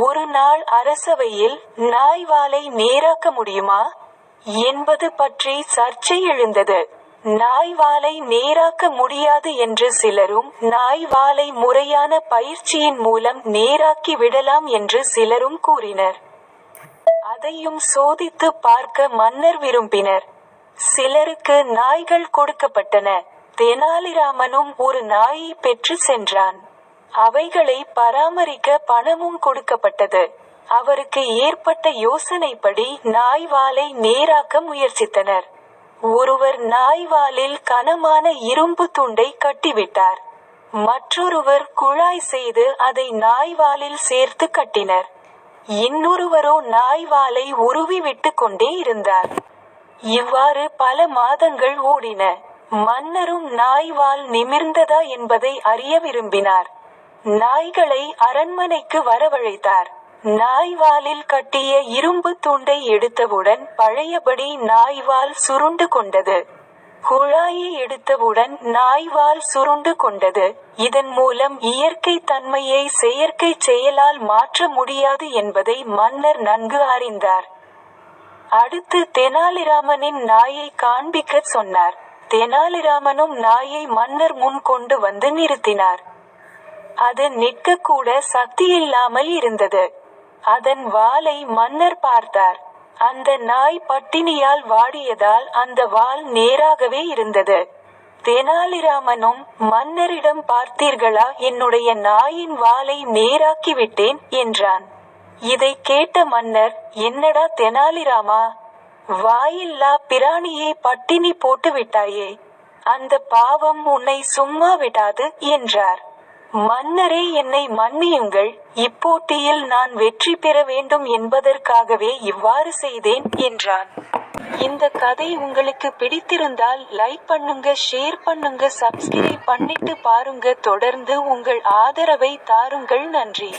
ஒரு நாள் அரசவையில் நாய் வாலை நேராக்க முடியுமா? என்பது பற்றி சர்ச்சை எழுந்தது. நாய் வாலை நேராக்க முடியாது என்று சிலரும் நாய் வாலை முறையான பயிற்சியின் மூலம் நேராக்கி விடலாம் என்று சிலரும் கூறினர். அதையும் சோதித்து பார்க்க மன்னர் விரும்பினர். சிலருக்கு நாய்கள் கொடுக்கப்பட்டன. தெனாலிராமனும் ஒரு நாயை பெற்று சென்றான். அவைகளை பராமரிக்க பணமும் கொடுக்கப்பட்டது. அவருக்கு ஏற்பட்ட யோசனைப்படி நாய் வாலை நேராக்க முயற்சித்தனர். ஒருவர் நாய் வாலில் கனமான இரும்பு துண்டை கட்டிவிட்டார். மற்றொருவர் குழாய் செய்து அதை நாய் வாலில் சேர்த்து கட்டினர். இன்னொருவரோ நாய் வாலை உருவி விட்டு கொண்டே இருந்தார். இவ்வாறு பல மாதங்கள் ஓடின. மன்னரும் நாய் வால் நிமிர்ந்ததா என்பதை அறிய விரும்பினார். நாய்களை அரண்மனைக்கு வரவழைத்தார். நாய் வாலில் கட்டிய இரும்பு துண்டை எடுத்தவுடன் பழையபடி நாய் வால் சுருண்டு கொண்டது. குழாயை எடுத்தவுடன் நாய் வால் சுருண்டு கொண்டது. இதன் மூலம் இயற்கை தன்மையை செயற்கை செயலால் மாற்ற முடியாது என்பதை மன்னர் நன்கு அறிந்தார். அடுத்து தெனாலிராமனின் நாயை காண்பிக்கச் சொன்னார். தெனாலிராமனும் நாயை மன்னர் முன் கொண்டு வந்து நிறுத்தினார். அது நிற்கக்கூட சக்தியில்லாமல் இருந்தது. அதன் வாலை மன்னர் பார்த்தார். அந்த நாய் பட்டினியால் வாடியதால் அந்த வால் நேராகவே இருந்தது. தெனாலிராமனும் மன்னரிடம் பார்த்தீர்களா? என்னுடைய நாயின் வாலை நேராக்கி விட்டேன் என்றான். இதை கேட்ட மன்னர் என்னடா தெனாலிராமா? வாயில்லா பிராணியை பட்டினி போட்டு விட்டாயே அந்த பாவம் உன்னை சும்மா விடாது என்றார். மன்னரே என்னை மன்னியுங்கள். இப்போட்டியில் நான் வெற்றி பெற வேண்டும் என்பதற்காகவே இவ்வாறு செய்தேன் என்றான். இந்த கதை உங்களுக்கு பிடித்திருந்தால் லைக் பண்ணுங்க ஷேர் பண்ணுங்க சப்ஸ்கிரைப் பண்ணிட்டு பாருங்க. தொடர்ந்து உங்கள் ஆதரவை தாருங்கள். நன்றி.